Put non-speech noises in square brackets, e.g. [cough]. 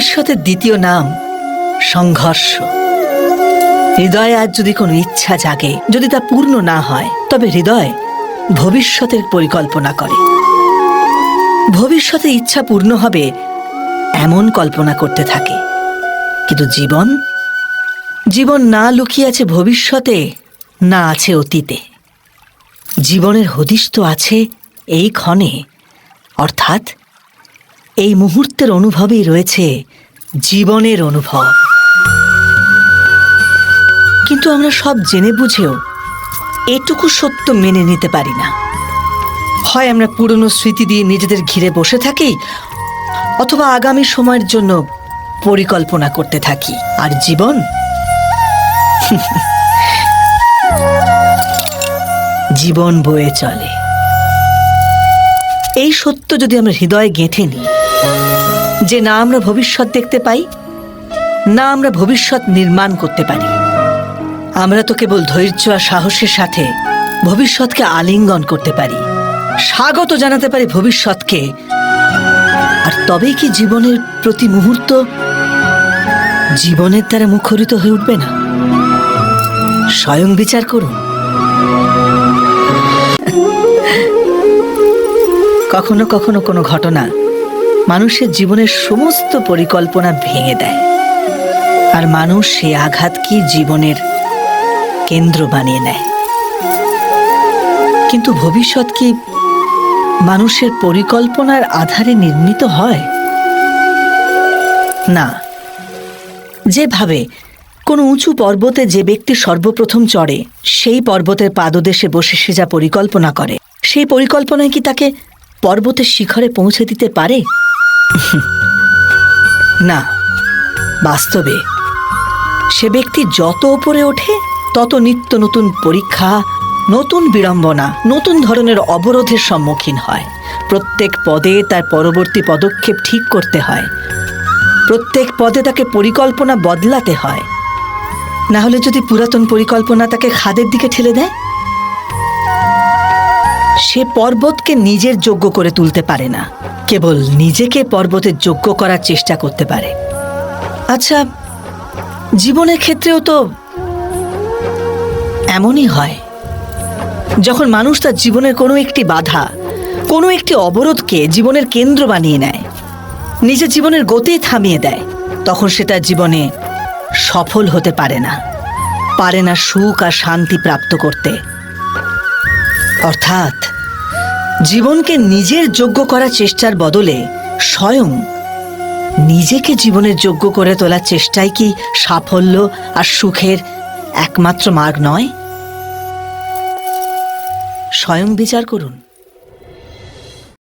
ভবিষ্যতের দ্বিতীয় নাম সংঘর্ষ। হৃদয়ে আজ যদি কোনো ইচ্ছা জাগে, যদি তা পূর্ণ না হয়, তবে হৃদয় ভবিষ্যতের পরিকল্পনা করে। ভবিষ্যতে ইচ্ছা পূর্ণ হবে এমন কল্পনা করতে থাকে। কিন্তু জীবন জীবন না লুকিয়ে আছে ভবিষ্যতে, না আছে অতীতে। জীবনের হদিশ তো আছে এই ক্ষণে, অর্থাৎ এই মুহূর্তের অনুভবেই রয়েছে জীবনের অনুভব। কিন্তু আমরা সব জেনে বুঝেও এটুকু সত্য মেনে নিতে পারি না। হয় আমরা পুরনো স্মৃতি দিয়ে নিজেদের ঘিরে বসে থাকি, অথবা আগামী সময়ের জন্য পরিকল্পনা করতে থাকি। আর জীবন? [laughs] জীবন বয়ে চলে। এই সত্য যদি আমরা হৃদয়ে গেঁথে নিই যে না আমরা ভবিষ্যৎ দেখতে পাই, না আমরা ভবিষ্যৎ নির্মাণ করতে পারি। আমরা তো কেবল ধৈর্য আর সাহসের সাথে ভবিষ্যৎকে আলিঙ্গন করতে পারি। স্বাগত জানাতে পারি ভবিষ্যৎকে। আর তবেই কি জীবনের প্রতি মুহূর্ত জীবনের দ্বারা মুখরিত হয়ে উঠবে না? স্বয়ং বিচার করুন। কখনো কখনো কোনো ঘটনা মানুষের জীবনের সমস্ত পরিকল্পনা ভেঙে দেয়। আর মানুষ সে আঘাতকে জীবনের কেন্দ্র বানিয়ে নেয়। কিন্তু ভবিষ্যৎ কি মানুষের পরিকল্পনার আধারে নির্মিত হয়? না। যেভাবে কোনো উঁচু পর্বতে যে ব্যক্তি সর্বপ্রথম চড়ে, সেই পর্বতের পাদদেশে বসে সে যা পরিকল্পনা করে, সেই পরিকল্পনায় কি তাকে পর্বতের শিখরে পৌঁছে দিতে পারে? [laughs] না, বাস্তবে সে ব্যক্তি যত ওপরে ওঠে, তত নিত্য নতুন পরীক্ষা, নতুন বিড়ম্বনা, নতুন ধরনের অবরোধের সম্মুখীন হয়। প্রত্যেক পদে তার পরবর্তী পদক্ষেপ ঠিক করতে হয়। প্রত্যেক পদে তাকে পরিকল্পনা বদলাতে হয়। না হলে যদি পুরাতন পরিকল্পনা তাকে খাদের দিকে ঠেলে দেয়? সে পর্বতকে নিজের যোগ্য করে তুলতে পারে না। কেবল নিজেকে পর্বতের যোগ্য করার চেষ্টা করতে পারে। আচ্ছা জীবনের ক্ষেত্রেও তো এমনই হয়। যখন মানুষ তার জীবনের কোনো একটি বাধা, কোনো একটি অবরোধকে জীবনের কেন্দ্র বানিয়ে নেয়, নিজের জীবনের গতি থামিয়ে দেয়, তখন সে তার জীবনে সফল হতে পারে না। পারে না সুখ আর শান্তি প্রাপ্ত করতে। অর্থাৎ, জীবনকে নিজের যোগ্য করার চেষ্টার বদলে স্বয়ং নিজেকে জীবনের যোগ্য করে তোলার চেষ্টাই কি সাফল্য আর সুখের একমাত্র মার্গ নয়? স্বয়ং বিচার করুন।